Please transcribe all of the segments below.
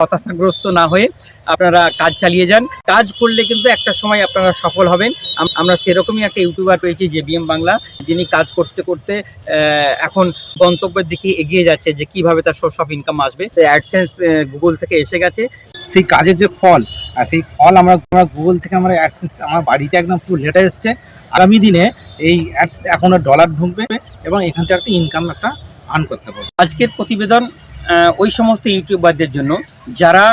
হতাশাগ্রস্ত না হয়ে আপনারা কাজ চালিয়ে যান। কাজ করলে কিন্তু একটা সময় আপনারা সফল হবেন। আমরা সেরকমই একটা ইউটিউবার পেয়েছি যে বিএম বাংলা যিনি কাজ করতে করতে এখন গন্তব্যের দিকে এগিয়ে যাচ্ছে যে কীভাবে তার সোর্স অফ ইনকাম আসবে। অ্যাডসেন্স গুগল থেকে এসে গেছে। সেই কাজের যে ফল আর সেই ফল আমরা আমরা গুগল থেকে আমরা অ্যাডসেন্স আমার বাড়িতে একদম পুরো লেটে এসছে। আগামী দিনে এই অ্যাডস এখন ডলার ঢুকবে এবং এখান থেকে একটা ইনকাম একটা আর্ন করতে পারব। আজকের প্রতিবেদন ওই সমস্ত ইউটিউবারদের জন্য। যারা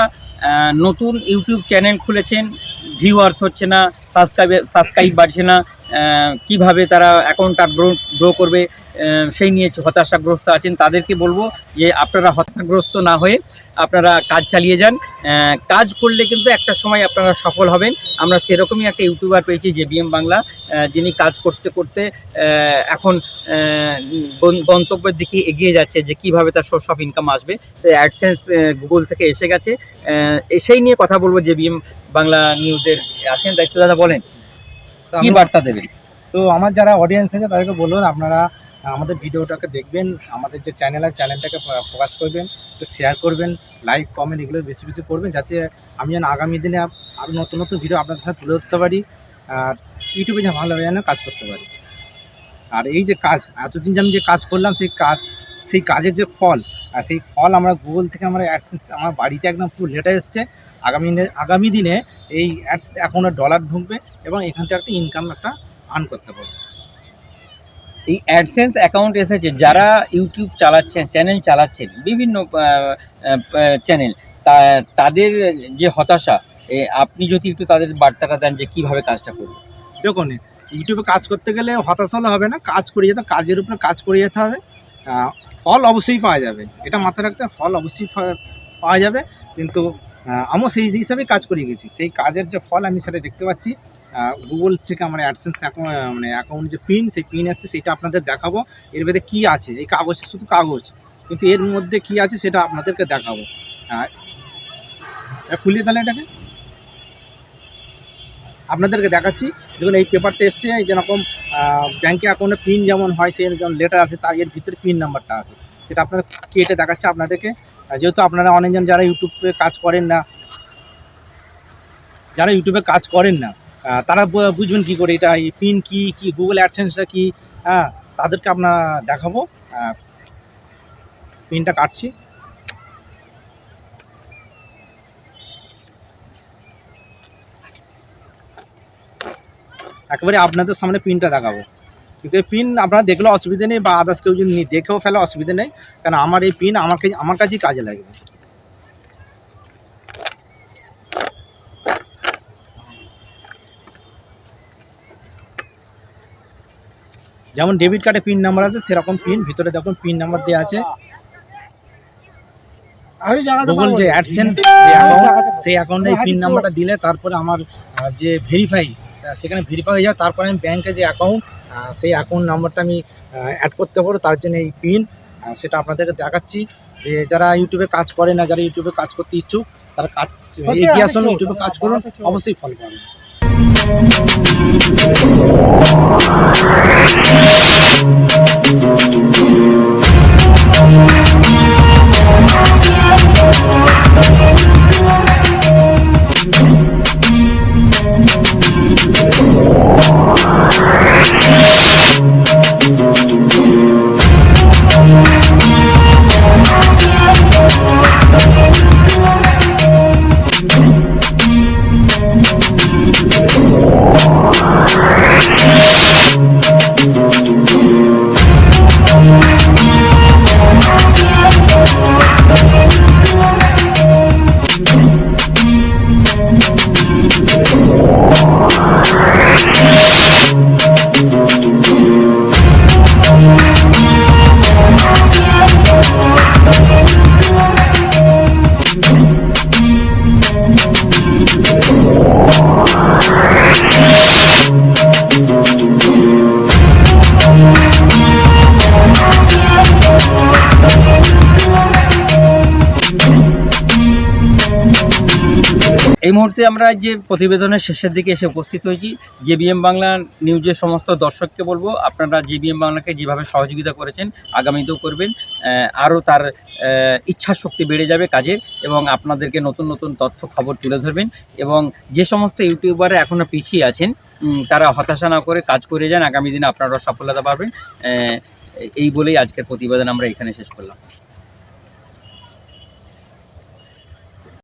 নতুন ইউটিউব চ্যানেল খুলেছেন ভিউয়ার্স হচ্ছে না সাবস্ক্রাইব সাবস্ক্রাইব বাড়ছে না কীভাবে তারা অ্যাকাউন্টটা গ্রো গ্রো করবে সেই নিয়ে হতাশাগ্রস্ত আছেন তাদেরকে বলব যে আপনারা হতাশাগ্রস্ত না হয়ে আপনারা কাজ চালিয়ে যান। কাজ করলে কিন্তু একটা সময় আপনারা সফল হবেন। আমরা সেরকমই একটা ইউটিউবার পেয়েছি যে বিএম বাংলা যিনি কাজ করতে করতে এখন গন্তব্যের দিকে এগিয়ে যাচ্ছে যে কীভাবে তার সোর্স অফ ইনকাম আসবে। তো অ্যাডসেন্স গুগল থেকে এসে গেছে। সেই নিয়ে কথা বলব যে বিএম বাংলা নিউজের আছেন। দায়িত্ব দাদা বলেন। কি বার্তা দেবেন? তো আমার যারা অডিয়েন্স আছে তাদেরকে বলুন আপনারা আমাদের ভিডিওটাকে দেখবেন আমাদের যে চ্যানেল আছে চ্যানেলটাকে প্রকাশ করবেন একটু শেয়ার করবেন লাইক কমেন্ট এগুলো বেশি বেশি করবেন যাতে আমি যেন আগামী দিনে আরও নতুন নতুন ভিডিও আপনাদের সাথে তুলে ধরতে পারি আর ইউটিউবে যেন ভালোভাবে যেন কাজ করতে পারি। আর এই যে কাজ এতদিন যে আমি যে কাজ করলাম সেই কাজ সেই কাজের যে ফল আর সেই ফল আমরা গুগল থেকে আমরা অ্যাডসেন্স আমার বাড়িতে একদম পুরো লেটার এসছে আগামী দিনে আগামী দিনে এই অ্যাডস এখন ডলার ঢুকবে এবং এখান থেকে একটা ইনকাম একটা আর্ন করতে পারবে। এই অ্যাডসেন্স অ্যাকাউন্ট এসেছে, যারা ইউটিউব চালাচ্ছেন চ্যানেল চালাচ্ছেন, বিভিন্ন চ্যানেল তাদের যে হতাশা আপনি যদি একটু তাদের বার্তাটা দেন যে কীভাবে কাজটা করবে দেখুন ইউটিউবে কাজ করতে গেলে হতাশ হলে হবে না, কাজ করে যেতে কাজের উপরে কাজ করে যেতে হবে। ফল অবশ্যই পাওয়া যাবে, এটা মাথায় রাখতে ফল অবশ্যই পাওয়া যাবে, কিন্তু আমিও সেই হিসাবেই কাজ করে গেছি। সেই কাজের যে ফল আমি সেটা দেখতে পাচ্ছি গুগল থেকে আমার অ্যাডসেন্স মানে অ্যাকাউন্ট যে পিন সেই পিন আসছে সেটা আপনাদের দেখাবো। এর ভেতরে কী আছে? এই কাগজ, শুধু কাগজ। কিন্তু এর মধ্যে কী আছে, সেটা আপনাদেরকে দেখাবো। এটা খুলিয়ে তাহলে এটাকে। আপনাদেরকে দেখাচ্ছি। দেখুন, এই পেপারটা এসছে যেরকম ব্যাঙ্কে অ্যাকাউন্টে পিন যেমন হয়, সেই যেমন লেটার আছে, তার এর ভিতরে পিন নাম্বারটা আছে। সেটা আপনাদের কেটে দেখাচ্ছে আপনাদেরকে। যেহেতু আপনারা অনেকজন যারা ইউটিউবে কাজ করেন না, যারা ইউটিউবে কাজ করেন না তারা বুঝবেন কি করে, এটা পিন কি কি গুগল অ্যাডসেন্সটা কি? হ্যাঁ তাদেরকে আপনারা দেখাবো। পিনটা কাটছি। একেবারে আপনাদের সামনে পিনটা দেখাবো। কিন্তু এই পিন আপনারা দেখলে অসুবিধা নেই বা আদার্স কেউ যদি দেখেও ফেলে, অসুবিধা নেই। কারণ আমার এই পিন আমাকে, আমার কাছেই কাজে লাগবে। যেমন ডেবিট কার্ডে পিন নাম্বার আছে সেরকম পিন ভিতরে দেখুন পিন নাম্বার দেওয়া আছে। গুগল যে অ্যাডসেন্স সেই অ্যাকাউন্টে পিন নাম্বারটা দিলে তারপরে আমার যে ভেরিফাই সেখানে ভেরিফাই হয়ে যাবে। তারপরে আমি ব্যাংকে যে অ্যাকাউন্ট সেই অ্যাকাউন্ট নাম্বারটা আমি অ্যাড করতে পারব তার জন্য এই পিন সেটা আপনাদেরকে দেখাচ্ছি। যে যারা ইউটিউবে কাজ করে না যারা ইউটিউবে কাজ করতে ইচ্ছুক তারা কাজ এগিয়ে আসুন ইউটিউবে কাজ করুন অবশ্যই ফল পাবেন এই মুহূর্তে আমরা যে প্রতিবেদনের শেষের দিকে এসে উপস্থিত হয়েছি, জেবিএম বাংলা নিউজের সমস্ত দর্শককে বলব, আপনারা জেবিএম বাংলাকে যেভাবে সহযোগিতা করেছেন, আগামীতেও করবেন আরও তার ইচ্ছা শক্তি বেড়ে যাবে কাজের এবং আপনাদেরকে নতুন নতুন তথ্য, খবর তুলে ধরবেন এবং যে সমস্ত ইউটিউবাররা এখনও পিছিয়ে আছেন তারা হতাশা না করে কাজ করে যান, আগামী দিনে আপনারা সফলতা পাবেন এই বলেই আজকের প্রতিবেদন আমরা এখানে শেষ করলাম।